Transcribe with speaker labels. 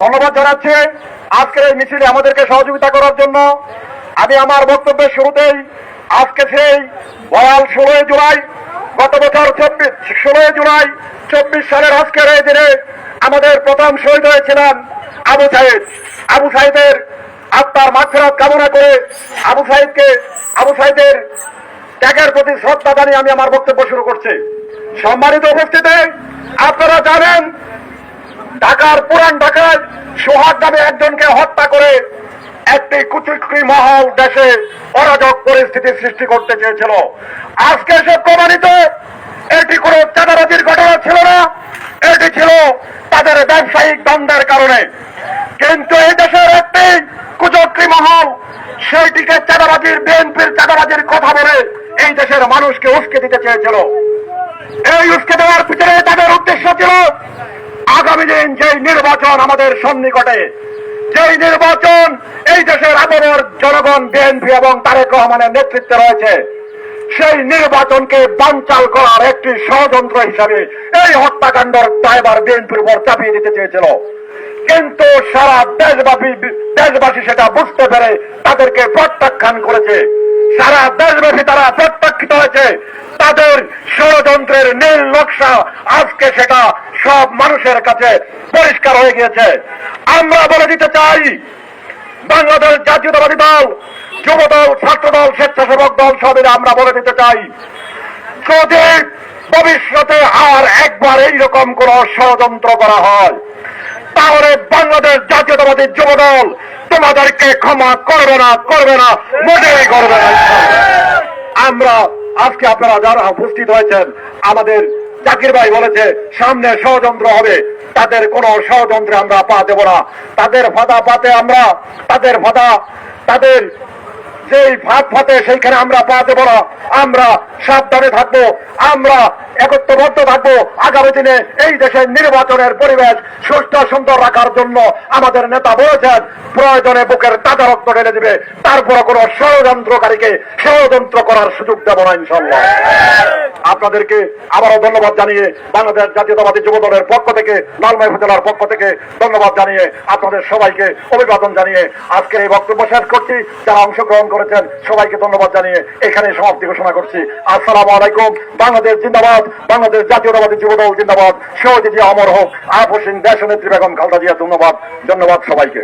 Speaker 1: ধন্যবাদ জানাচ্ছি। আজকের এই মিছিলে আমাদেরকে সহযোগিতা করার জন্য আমি আমার বক্তব্যের শুরুতেই আজকে সেই বয়াল ষোলোই জুলাই, গত বছর চব্বিশ, ষোলোই জুলাই, চব্বিশ সালের আজকের এই দিনে আমাদের প্রথম শহীদ হয়েছিলেন আবু সাইদ। আবু সাইদের আত্মার মাগফিরাত কামনা করে আবু সাইদকে, আবু সাইদের ত্যাগের প্রতি শ্রদ্ধা জানিয়ে আমি আমার বক্তব্য শুরু করছি। সম্মানিত উপস্থিতি, আপনারা জানেন ঢাকার পুরান ঢাকায় সোহাগ নামে একজনকে হত্যা করে একটি কুচুকরি মহল দেশে অরাজক পরিস্থিতি সৃষ্টি করতে চেয়েছিল। আজকে সে প্রমাণিত, এটি কোনো চাঁদাবাজির ঘটনা ছিল না, এটি ছিল তাদের ব্যবসায়িক দ্বন্দ্বের কারণে। কিন্তু এই দেশের একটি কুচক্রি মহল, সেইটিকে চাঁদাবাজির, বিএনপির চাঁদাবাজির কথা বলে এই দেশের মানুষকে উস্কে দিতে চেয়েছিল। এই উস্কে দেওয়ার পিছনে তাদের উদ্দেশ্য ছিল দিন যেই নির্বাচন আমাদের সন্নিকটে, যেই নির্বাচন এই দেশের আবরর জনগণ বিএনপি এবং তারেক রহমানের নেতৃত্বে রয়েছে, সেই নির্বাচনকে বানচাল করার একটি ষড়যন্ত্র হিসাবে এই হত্যাকাণ্ডের ড্রাইভার বিএনপির উপর চাপিয়ে দিতে চেয়েছিল। কিন্তু সারা দেশব্যাপী, দেশবাসী সেটা বুঝতে পেরে তাদেরকে প্রত্যাখ্যান করেছে। সারা দেশব্যাপী তারা প্রত্যাখ্যিত হয়েছে, তাদের ষড়যন্ত্রের নীল নকশা আজকে সেটা সব মানুষের কাছে পরিষ্কার হয়ে গিয়েছে। আমরা বলে দিতে চাই, বাংলাদেশ জাতীয়তাবাদী দল যুব দল ছাত্র দল স্বেচ্ছাসেবক দল সবের আমরা বলে দিতে চাই, যদি ভবিষ্যতে আর একবার এইরকম কোন ষড়যন্ত্র করা হয়, তাহলে বাংলাদেশ জাতীয়তাবাদী যুব দল তোমাদেরকে ক্ষমা করবে না করবে না, মোটেই করবে না। আমরা আজকে আপনারা যারা উপস্থিত হয়েছেন, আমাদের জাকির ভাই বলেছে, সামনে ষড়যন্ত্র হবে। তাদের কোন ষড়যন্ত্রে আমরা পা দেব না। তাদের ফাঁদা পাতে আমরা, তাদের ফাঁদা, তাদের যেই ফাঁদ ফাতে সেইখানে আমরা পা দেব না, আমরা সাবধানে থাকব, আমরা একত্রবদ্ধ থাকব। আগামী দিনে এই দেশের নির্বাচনের পরিবেশ সুস্থ সুন্দর রাখার জন্য আমাদের নেতা বলেছেন, প্রয়োজনে বুকের তাজা রক্ত ঢেলে দিবে। তারপর কোন ষড়যন্ত্রকারীকে ষড়যন্ত্র করার সুযোগ দেব না ইনশাল্লাহ আপনাদেরকে আবারও ধন্যবাদ জানিয়ে বাংলাদেশ জাতীয়তাবাদী যুব দলের পক্ষ থেকে, লালমাই উপজেলার পক্ষ থেকে ধন্যবাদ জানিয়ে আপনাদের সবাইকে অভিবাদন জানিয়ে আজকের এই বক্তব্য শেষ করছি। যারা অংশগ্রহণ করেছেন। সবাইকে ধন্যবাদ জানিয়ে এখানে সমাপ্তি ঘোষণা করছি। আসসালামু আলাইকুম। বাংলাদেশ জিন্দাবাদ। বাংলাদেশ জাতীয়তাবাদী যুব দল জিন্দাবাদ। জিয়া অমর হোক। আফ হোসেন দেশ নেত্রী বেগম খালদা জিয়া, ধন্যবাদ। ধন্যবাদ সবাইকে।